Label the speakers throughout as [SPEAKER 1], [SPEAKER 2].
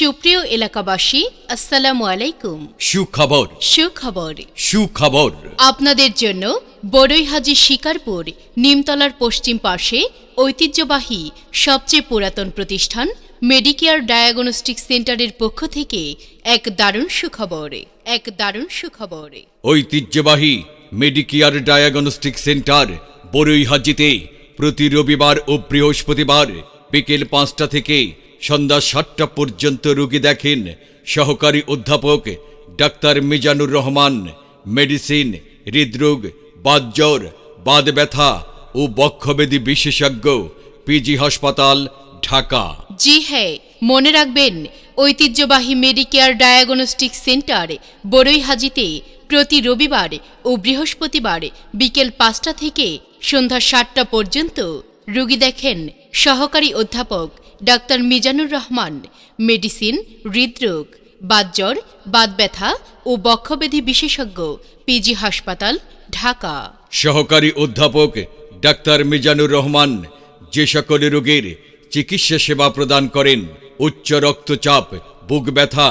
[SPEAKER 1] সুপ্রিয় এলাকাবাসী আসসালামু আলাইকুম।
[SPEAKER 2] সুখবর।
[SPEAKER 1] সুখবর।
[SPEAKER 2] সুখবর।
[SPEAKER 1] আপনাদের জন্য বড়ইহাজি শিকারপুর নিমতলার পশ্চিম পাশে ঐতিহ্যবাহী সবচেয়ে পুরাতন প্রতিষ্ঠান মেডিকেয়ার ডায়াগনস্টিক সেন্টারের পক্ষ থেকে এক দারুণ সুখবর এক দারুণ সুখবর।
[SPEAKER 2] ঐতিহ্যবাহী মেডিকেয়ার ডায়াগনস্টিক সেন্টার বরৈহাজিতে প্রতি রবিবার ও বৃহস্পতিবার বিকেল পাঁচটা থেকে সন্ধ্যা সাতটা পর্যন্ত রুগী দেখেন। সহকারী অধ্যাপক ডাক্তার মিজানুর রহমান, মেডিসিন, হৃদরোগ বাতজ্বর বাদ ব্যথা ও বক্ষবেদী বিশেষজ্ঞ, পিজি হাসপাতাল, ঢাকা।
[SPEAKER 1] জি হ্যাঁ মনে রাখবেন, ঐতিহ্যবাহী মেডিকেয়ার ডায়াগনস্টিক সেন্টার বড়ইহাজিতে প্রতি রবিবার ও বৃহস্পতিবার বিকেল পাঁচটা থেকে সন্ধ্যা সাতটা পর্যন্ত রুগী দেখেন সহকারী অধ্যাপক ডাক্তার মিজানুর রহমান মেডিসিন হৃদরোগ বাতজ্বর বাত ব্যথা ও বক্ষব্যাধি বিশেষজ্ঞ পিজি হাসপাতাল ঢাকা।
[SPEAKER 2] সহকারী অধ্যাপক ডাক্তার মিজানুর রহমান যে সকল রোগের চিকিৎসা সেবা প্রদান করেন উচ্চ রক্তচাপ বুক ব্যথা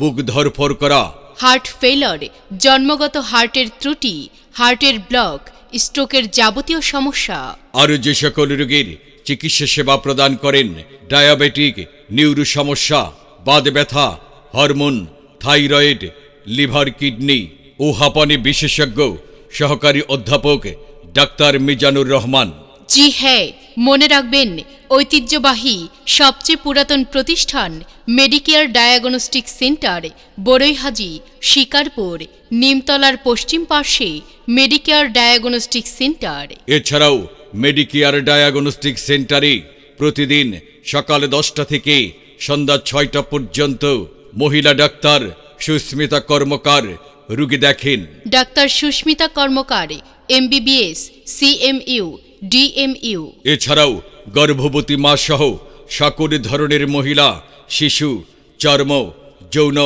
[SPEAKER 2] বুক ধরফর করা।
[SPEAKER 1] হার্ট ফেলার জন্মগত হার্টের ত্রুটি হার্টের ব্লক স্ট্রোকের যাবতীয় সমস্যা।
[SPEAKER 2] আরও যে সকল রোগীর চিকিৎসা সেবা প্রদান করেন। ডায়াবেটিক নিউরো সমস্যা বাদ ব্যথা হরমোন থাইরয়েড লিভার কিডনি ও হাঁপানি বিশেষজ্ঞ সহকারী অধ্যাপক ডাক্তার মিজানুর রহমান।
[SPEAKER 1] জি হ্যাঁ মনে রাখবেন ঐতিহ্যবাহী সবচেয়ে পুরাতন প্রতিষ্ঠান Medicare diagnostic centre Boraihaji Shikarpur নিমতলার পশ্চিম পার্শ্বে মেডিকেয়ার ডায়াগনস্টিক সেন্টার।
[SPEAKER 2] এছাড়াও মেডিকেয়ার ডায়াগনস্টিক সেন্টারে প্রতিদিন সকাল দশটা থেকে সন্ধ্যা ছয়টা পর্যন্ত মহিলা ডাক্তার সুস্মিতা কর্মকার রুগী দেখেন।
[SPEAKER 1] Doctor Susmita Karmakar MBBS CMU DMU
[SPEAKER 2] এছাড়াও গর্ভবতী মা সহ সকল ধরনের মহিলা শিশু চর্ম যৌন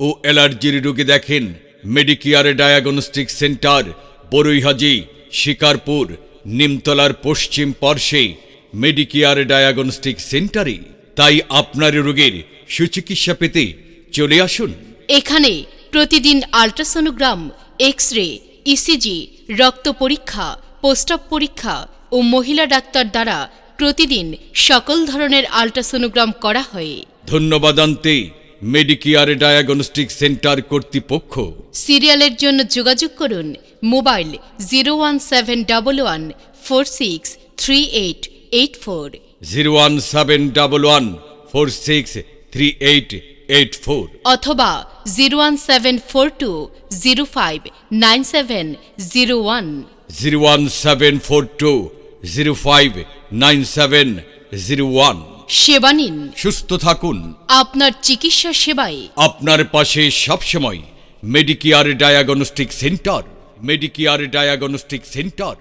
[SPEAKER 2] ও অ্যালার্জির রোগী দেখেন। Medicare diagnostic centre Boraihaji Shikarpur নিমতলার পশ্চিম পার্শ্বে মেডিকেয়ার ডায়াগনস্টিক সেন্টারে। তাই আপনার রোগের সুচিকিৎসা পেতে চলে আসুন।
[SPEAKER 1] এখানে প্রতিদিন আল্ট্রাসোনোগ্রাম এক্স রে ইসিজি রক্ত পরীক্ষা পোস্টঅপ পরীক্ষা ও মহিলা ডাক্তার দ্বারা প্রতিদিন সকল ধরনের আল্ট্রাসোনোগ্রাম করা হয়।
[SPEAKER 2] ধন্যবাদান্তে মেডিকেয়ার ডায়াগনস্টিক সেন্টার কর্তৃপক্ষ।
[SPEAKER 1] সিরিয়ালের জন্য যোগাযোগ করুন mobile zero one seven double one four six three eight eight four.
[SPEAKER 2] Zero one seven double one four six three eight eight four.
[SPEAKER 1] অথবা zero one seven four two zero five nine seven zero one.
[SPEAKER 2] Zero one seven four two zero five nine seven zero one.
[SPEAKER 1] সেবা নিন।
[SPEAKER 2] সুস্থ থাকুন।
[SPEAKER 1] আপনার চিকিৎসা সেবায়।
[SPEAKER 2] আপনার পাশে সবসময় Medicare diagnostic centre Medicare diagnostic centre